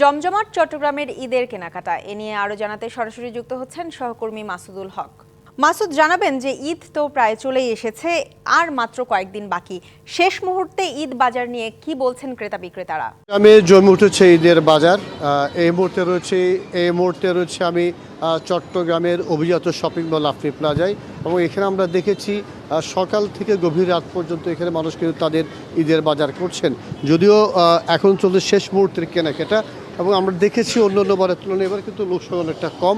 জমজমাট চট্টগ্রামের ঈদের কেনাকাটা এ নিয়ে আরও জানাতে সরাসরি যুক্ত হচ্ছেন সহকর্মী মাসুদুল হক। মাসুদ, জানাবেন যে ঈদ তো প্রায় চলেই এসেছে, আর মাত্র কয়েকদিন বাকি। শেষ মুহূর্তে ঈদ বাজার নিয়ে কি বলছেন ক্রেতা বিক্রেতারা? আমি জমে উঠেছে ঈদের বাজার। এই মুহূর্তে রয়েছে, এই মুহূর্তে রয়েছে আমি চট্টগ্রামের অভিজাত শপিং মল আফরি প্লাজায়। এবং এখানে আমরা দেখেছি সকাল থেকে গভীর রাত পর্যন্ত এখানে মানুষ কিন্তু তাদের ঈদের বাজার করছেন। যদিও এখন চলছে শেষ মুহূর্তের কেনাকাটা এবং আমরা দেখেছি অন্য অন্য বারের তুলনায় এবার কিন্তু লোকসংখ্যা অনেকটা কম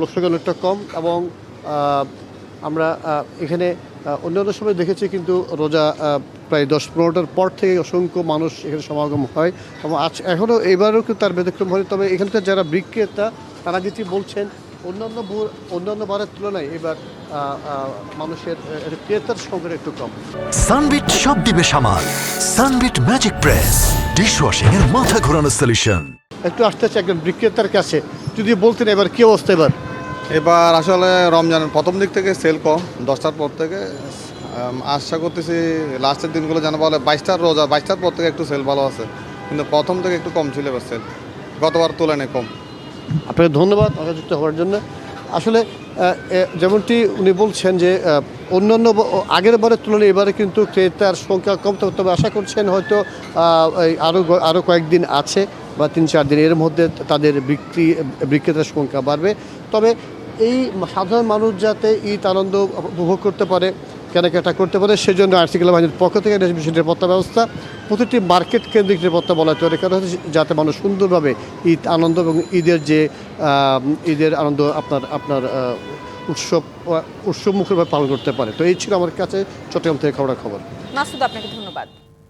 লোকসংখ্যা অনেকটা কম এবং আমরা এখানে অন্যান্য সময় দেখেছি কিন্তু রোজা প্রায় দশ পনেরোটার পর থেকে অসংখ্য মানুষ এখানে সমাগম হয় এবং আজ এখনও এবারও কিন্তু তার ব্যতিক্রম হয় তবে এখানকার যারা বিক্রেতা, তারা যেটি বলছেন, অন্যান্য অন্যান্য বারের তুলনায় এবার মানুষের ক্রেতার সংখ্যা একটু কম। সানবিট সব দিবে সামাল। সানবিট ম্যাজিক প্রেস ডিশওয়াশিং এর মাথা ঘোরানো সলিউশন একটু আসতে হচ্ছে একজন বিক্রেতার কাছে। যদি বলতেন এবার কি অবস্থা এবার? এবার আসলে রমজানের প্রথম দিক থেকে সেল কম দশটার পর থেকে আশা করতেছি লাস্টের দিনগুলো যেন বলে বাইশটার রোজা বাইশটার পর থেকে একটু সেল ভালো আছে। কিন্তু প্রথম থেকে একটু কম ছিল এবার সেল গতবার তুলনায় কম। আপনাকে ধন্যবাদ আমাকে যুক্ত হওয়ার জন্য। আসলে যেমনটি উনি বলছেন যে অন্যান্য আগের বারের তুলনায় এবারে কিন্তু ক্রেতার সংখ্যা কম। তবে আশা করছেন হয়তো আরও আরও কয়েকদিন আছে। বা তিন চার দিন এর মধ্যে তাদের বিক্রি, বিক্রেতার সংখ্যা বাড়বে। তবে এই সাধারণ মানুষ যাতে ঈদ আনন্দ উপভোগ করতে পারে, কেনাকাটা করতে পারে, সেজন্য আর্টিকেল বাহিনীর পক্ষ থেকে নিরাপত্তা ব্যবস্থা, প্রতিটি মার্কেট কেন্দ্রিক নিরাপত্তা বলা তৈরি করা হয়েছে, যাতে মানুষ সুন্দরভাবে ঈদ আনন্দ এবং ঈদের যে ঈদের আনন্দ আপনার আপনার উৎসব উৎসব মুখরভাবে পালন করতে পারে। তো এই ছিল আমার কাছে চট্টগ্রাম থেকে খবর খবর মাসুদ, আপনাকে ধন্যবাদ।